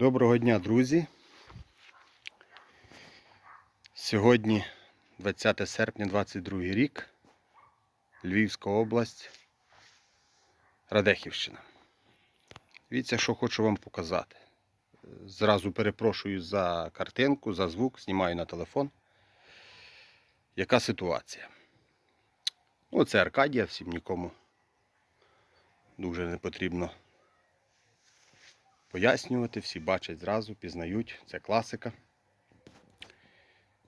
Доброго дня, друзі. Сьогодні 20 серпня 22 рік. Львівська область, Радехівщина. Дивіться, що хочу вам показати. Зразу перепрошую за картинку, за звук, знімаю на телефон. Яка ситуація? Ну, це Аркадія, всім нікому дуже не потрібно пояснювати, всі бачать зразу, пізнають, це класика.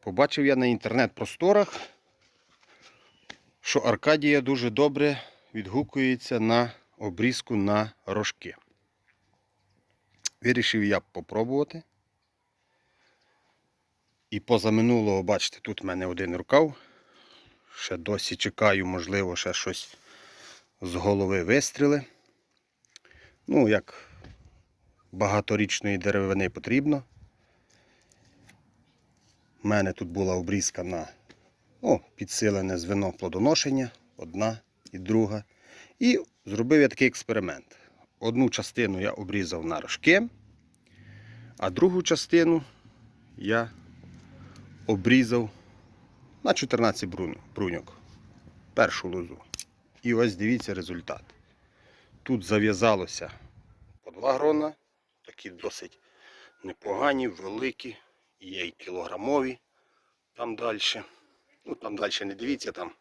Побачив я на інтернет-просторах, що Аркадія дуже добре відгукується на обрізку на рожки. Вирішив я попробувати. І позаминулого, бачите, тут в мене один рукав. Ще досі чекаю, можливо, ще щось з голови вистріли. Ну, як багаторічної деревини потрібно. У мене тут була обрізка на ну, підсилене звено плодоношення, одна і друга. І зробив я такий експеримент. Одну частину я обрізав на рожки, а другу частину я обрізав на 14 бруньок. Першу лозу. І ось дивіться результат. Тут зав'язалося по два грона, такі досить непогані, великі, є і кілограмові там далі. Ну там далі не дивіться, там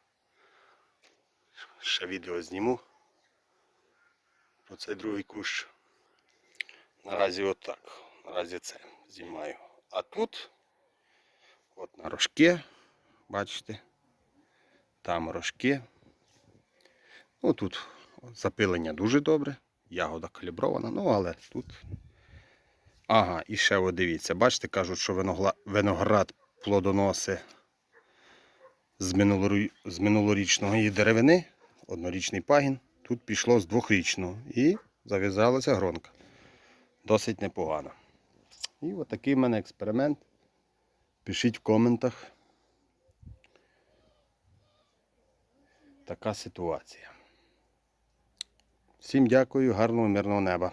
ще відео зніму про цей другий кущ. Наразі отак. Наразі це знімаю. А тут, от на рожки, бачите, там рожки. Ну тут запилення дуже добре, ягода калібрована, ну але тут. Ага, і ще от дивіться, бачите, кажуть, що виноград плодоноси з, минулорі- з деревини, однорічний пагін, тут пішло з двохрічного і зав'язалася гронка. Досить непогано. І от такий в мене експеримент. Пишіть в коментах. Така ситуація. Всім дякую, гарного мирного неба.